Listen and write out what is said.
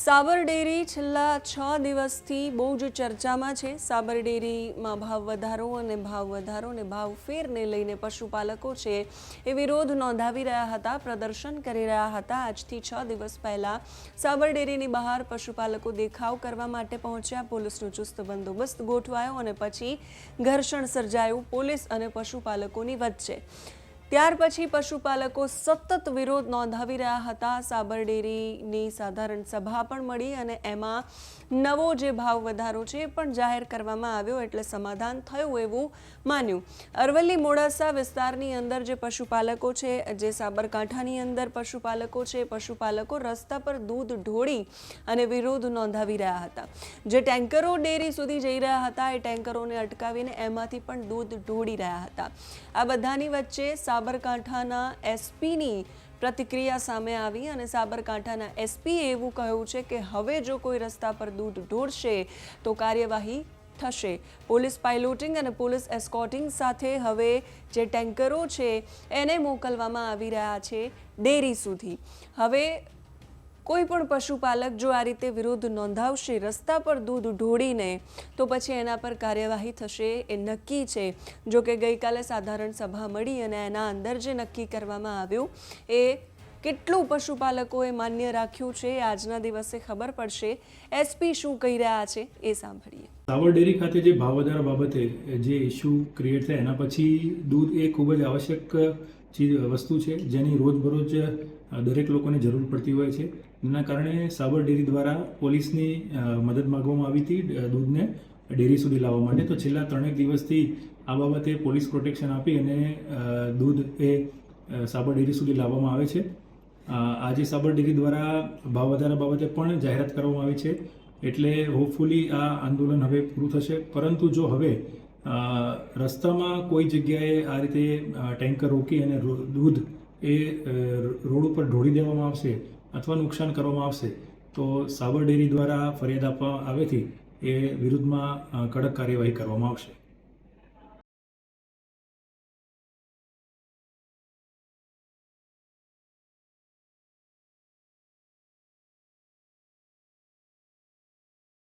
સાબર dairy છેલ્લા છ દિવસથી બહુ જ ચર્ચામાં છે. સાબર ડેરીમાં ભાવ વધારો અને ભાવ વધારો અને ભાવ ફેરને લઈને પશુપાલકો છે એ વિરોધ નોંધાવી રહ્યા હતા, પ્રદર્શન કરી રહ્યા હતા. આજથી છ દિવસ પહેલાં સાબર ડેરીની બહાર પશુપાલકો દેખાવ કરવા માટે પહોંચ્યા. પોલીસનો ચુસ્ત બંદોબસ્ત ગોઠવાયો અને પછી ઘર્ષણ સર્જાયું. પોલીસ અને પશુપાલકોની વચ્ચે ત્યાર પછી પશુપાલકો સતત વિરોધ નોંધાવી રહ્યા હતા. સાબરડેરીની સાધારણ સભા પણ મળી અને એમાં નવો જે ભાવ વધારો છે એ પણ જાહેર કરવામાં આવ્યો એટલે સમાધાન થયું એવું માન્યું. અરવલ્લી મોડાસા વિસ્તારની અંદર જે પશુપાલકો છે, જે સાબરકાંઠાની અંદર પશુપાલકો છે, પશુપાલકો રસ્તા પર દૂધ ઢોળી અને વિરોધ નોંધાવી રહ્યા હતા. જે ટેન્કરો ડેરી સુધી જઈ રહ્યા હતા, એ ટેન્કરોને અટકાવીને એમાંથી પણ દૂધ ઢોળી રહ્યા હતા. આ બધાની વચ્ચે સાબરકાંઠાના એસપીની પ્રતિક્રિયા સામે આવી અને સાબરકાંઠાના એસપીએ એવું કહ્યું છે કે હવે જો કોઈ રસ્તા પર દૂધ ઢોળશે તો કાર્યવાહી થશે. પોલીસ પાઇલોટિંગ અને પોલીસ એસ્કોટિંગ સાથે હવે જે ટેન્કરો છે એને મોકલવામાં આવી રહ્યા છે ડેરી સુધી. હવે કોઈ પણ પશુપાલક જો આ રીતે વિરોધ નોંધાવશે, રસ્તા પર દૂધ ઢોળીને, તો પછી એના પર કાર્યવાહી થશે એ નક્કી છે. જો કે ગઈકાલે સાધારણ સભા મળી અને એના અંદર જે નક્કી કરવામાં આવ્યું, એ કેટલું પશુપાલકોએ માન્ય રાખ્યું છે આજના દિવસે ખબર પડશે. એસપી શું કહી રહ્યા છે એ સાંભળીએ. સાવર ડેરી ખાતે જે ભાવ વધારા બાબતે જે ઇસ્યુ ક્રિએટ થયા, એના પછી દૂધ એ ખૂબ જ આવશ્યક ચીજ, વસ્તુ છે જેની રોજબરોજ દરેક લોકોને જરૂર પડતી હોય છે. એના કારણે સાબર ડેરી દ્વારા પોલીસની મદદ માગવામાં આવી હતી દૂધને ડેરી સુધી લાવવા માટે. તો છેલ્લા ત્રણેક દિવસથી આ બાબતે પોલીસ પ્રોટેક્શન આપી અને દૂધ એ સાબર ડેરી સુધી લાવવામાં આવે છે. આજે સાબર ડેરી દ્વારા ભાવ વધારા બાબતે પણ જાહેરાત કરવામાં આવી છે. એટલે હોપફુલી આ આંદોલન હવે પૂરું થશે. પરંતુ જો હવે રસ્તામાં કોઈ જગ્યાએ આ રીતે ટેન્કર રોકી અને દૂધ એ રોડ ઉપર ઢોળી દેવામાં આવશે અથવા નુકસાન કરવામાં આવશે, તો સાબર ડેરી દ્વારા ફરિયાદ આપવા, આવેથી એ વિરુદ્ધમાં કડક કાર્યવાહી કરવામાં આવશે.